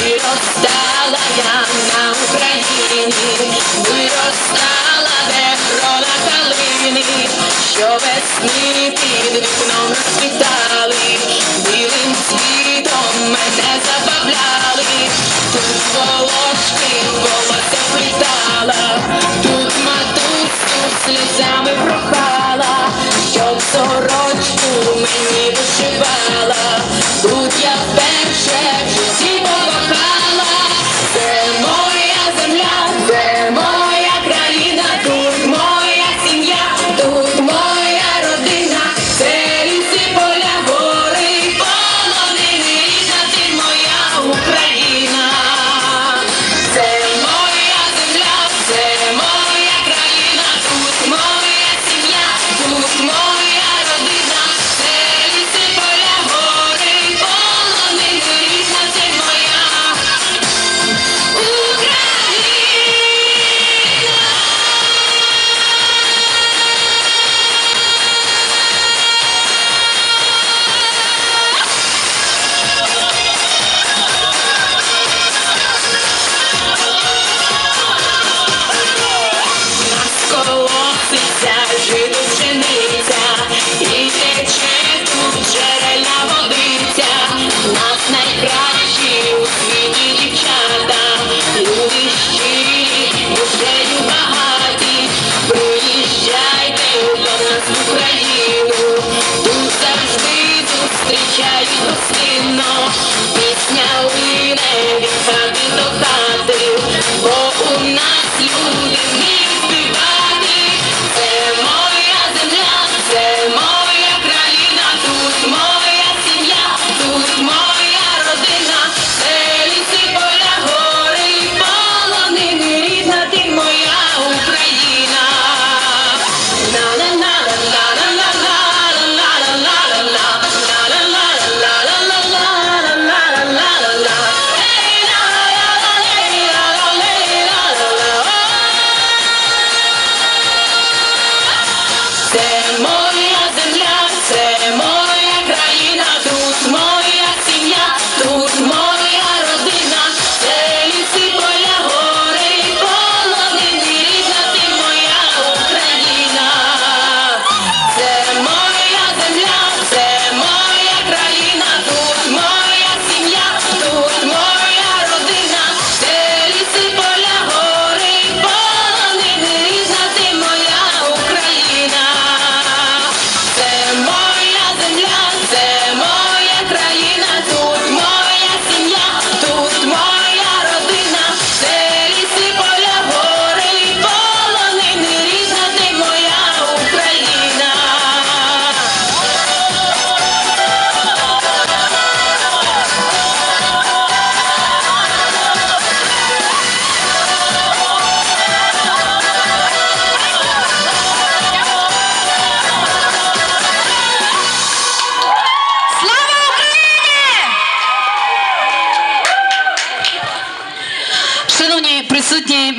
Виростала я на Україні, виростала ворона калини, що весні під вікном розквітали, білим світом мене забавляли, тут волошки волосся плітала, тут матусь сльозами прохала, щоб сорок. присутні